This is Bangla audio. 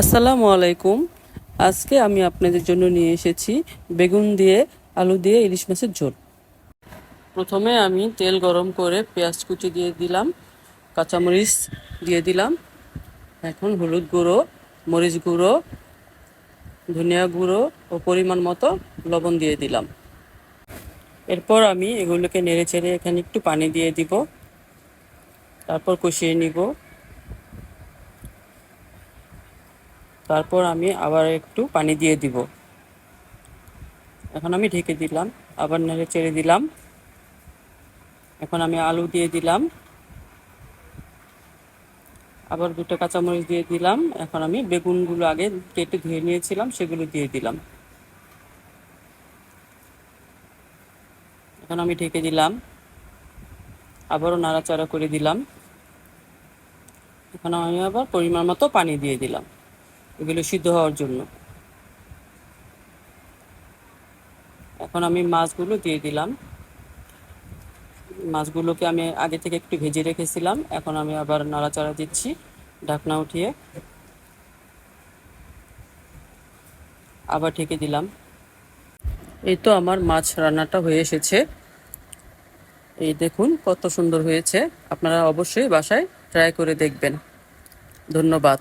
আসসালামু আলাইকুম। আজকে আমি আপনাদের জন্য নিয়ে এসেছি বেগুন দিয়ে, আলু দিয়ে ইলিশ মাছের ঝোল। প্রথমে আমি তেল গরম করে পেঁয়াজ কুচি দিয়ে দিলাম, কাঁচামরিচ দিয়ে দিলাম, এখন হলুদ গুঁড়ো, মরিচ গুঁড়ো, ধনিয়া গুঁড়ো ও পরিমাণ মতো লবণ দিয়ে দিলাম। এরপর আমি এগুলোকে নেড়ে চেড়ে এখানে একটু পানি দিয়ে দিব, তারপর কষিয়ে নিব। তারপর আমি আবার একটু পানি দিয়ে দিব। এখন আমি ঢেকে দিলাম, আবার নেড়ে চেড়ে দিলাম। এখন আমি আলু দিয়ে দিলাম। আবার দুটো কাঁচামরিচ দিয়ে দিলাম। এখন আমি বেগুনগুলো আগে কেটে ধুয়ে নিয়েছিলাম, সেগুলো দিয়ে দিলাম। এখন আমি ঢেকে দিলাম। আবারও নাড়াচাড়া করে দিলাম। এখন আমি আবার পরিমাণ মতো পানি দিয়ে দিলাম। এগুলো সিদ্ধ হওয়ার জন্য। এখন আমি মাছগুলো দিয়ে দিলাম। মাছগুলোকে আমি আগে থেকে একটু ভেজে রেখেছিলাম। এখন আমি আবার নাড়াচাড়া দিচ্ছি ঢাকনা উঠিয়ে। আবার ঢেকে দিলাম। এই তো আমার মাছ রান্নাটা হয়ে এসেছে। এই দেখুন কত সুন্দর হয়েছে। আপনারা অবশ্যই বাসায় ট্রাই করে দেখবেন। ধন্যবাদ।